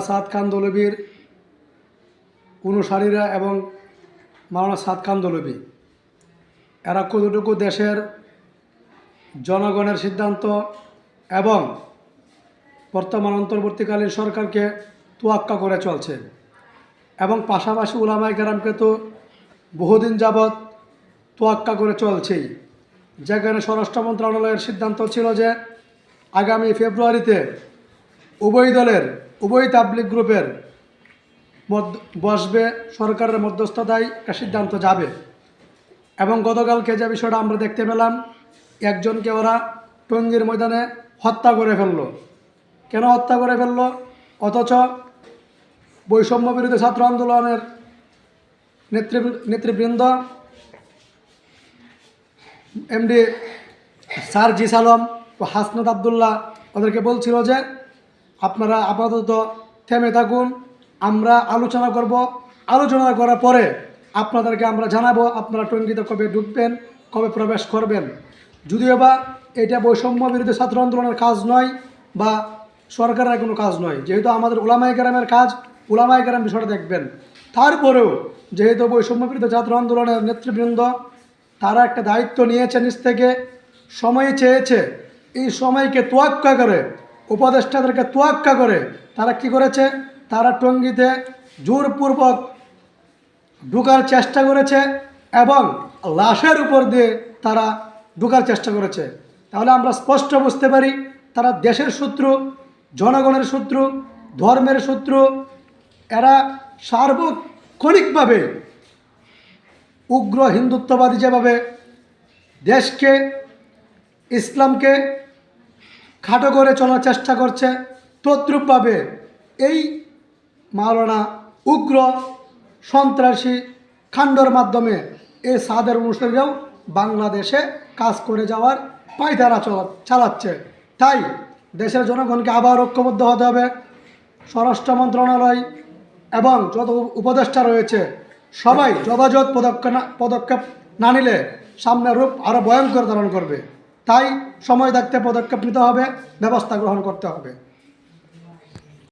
সাদ খান দলবির অনুসারীরা এবং মাওলানা সাদ খান দলবি এরা কতটুকু দেশের জনগণের সিদ্ধান্ত এবং বর্তমান অন্তর্বর্তীকালীন সরকারকে তোয়াক্কা করে চলছে এবং পাশাপাশি উলামাই গ্রামকে তো বহুদিন যাবৎ তোয়াক্কা করে চলছেই। যেখানে স্বরাষ্ট্র মন্ত্রণালয়ের সিদ্ধান্ত ছিল যে আগামী ফেব্রুয়ারিতে উভয় দলের উভয় তাবলিক গ্রুপের বসবে সরকারের মধ্যস্থতায় একটা সিদ্ধান্ত যাবে। এবং গতকালকে যে বিষয়টা আমরা দেখতে পেলাম, একজনকে ওরা টঙ্গীর ময়দানে হত্যা করে ফেলল। কেন হত্যা করে ফেলল? অথচ বৈষম্য বিরোধী ছাত্র আন্দোলনের নেতৃ নেতৃবৃন্দ এমডি স্যার জি সালম ও হাসনাত আবদুল্লাহ ওদেরকে বলছিল যে আপনারা আপাতত থেমে থাকুন, আমরা আলোচনা করব। আলোচনা করার পরে আপনাদেরকে আমরা জানাব আপনারা টঙ্গিতে কবে ঢুকবেন, কবে প্রবেশ করবেন। যদিও বা এটা বৈষম্য বিরোধী ছাত্র আন্দোলনের কাজ নয় বা সরকারের কোনো কাজ নয়, যেহেতু আমাদের ওলামাই গ্রামের কাজ ওলামাই গ্রাম বিষয়টা দেখবেন। তারপরেও যেহেতু বৈষম্য বিরুদ্ধে ছাত্র আন্দোলনের নেতৃবৃন্দ, তারা একটা দায়িত্ব নিয়েছে নিজ থেকে, সময় চেয়েছে। এই সময়কে তোয়াক্কা করে উপদেষ্টাদেরকে তোয়াক্কা করে তারা কি করেছে? তারা টঙ্গিতে জোরপূর্বক ঢুকার চেষ্টা করেছে এবং লাশের উপর দিয়ে তারা ঢুকার চেষ্টা করেছে। তাহলে আমরা স্পষ্ট বুঝতে পারি, তারা দেশের শত্রু, জনগণের শত্রু, ধর্মের শত্রু, এরা সার্বক্ষণিকভাবে উগ্র হিন্দুত্ববাদী যেভাবে দেশকে, ইসলামকে খাটো করে চলার চেষ্টা করছে, তদ্রূপভাবে এই মাওলানা উগ্র সন্ত্রাসী খান্ডর মাধ্যমে এই সাদের অনুসারীরাও বাংলাদেশে কাজ করে যাওয়ার পায়তারা চলা চালাচ্ছে। তাই দেশের জনগণকে আবার ঐক্যবদ্ধ হতে হবে। স্বরাষ্ট্র মন্ত্রণালয় এবং যত উপদেষ্টা রয়েছে, সবাই যথাযথ পদক্ষেপ পদক্ষেপ না নিলে সামনের রূপ আরও ভয়ঙ্কর ধারণ করবে। তাই সময় থাকতে পদক্ষেপ নিতে হবে ব্যবস্থা গ্রহণ করতে হবে।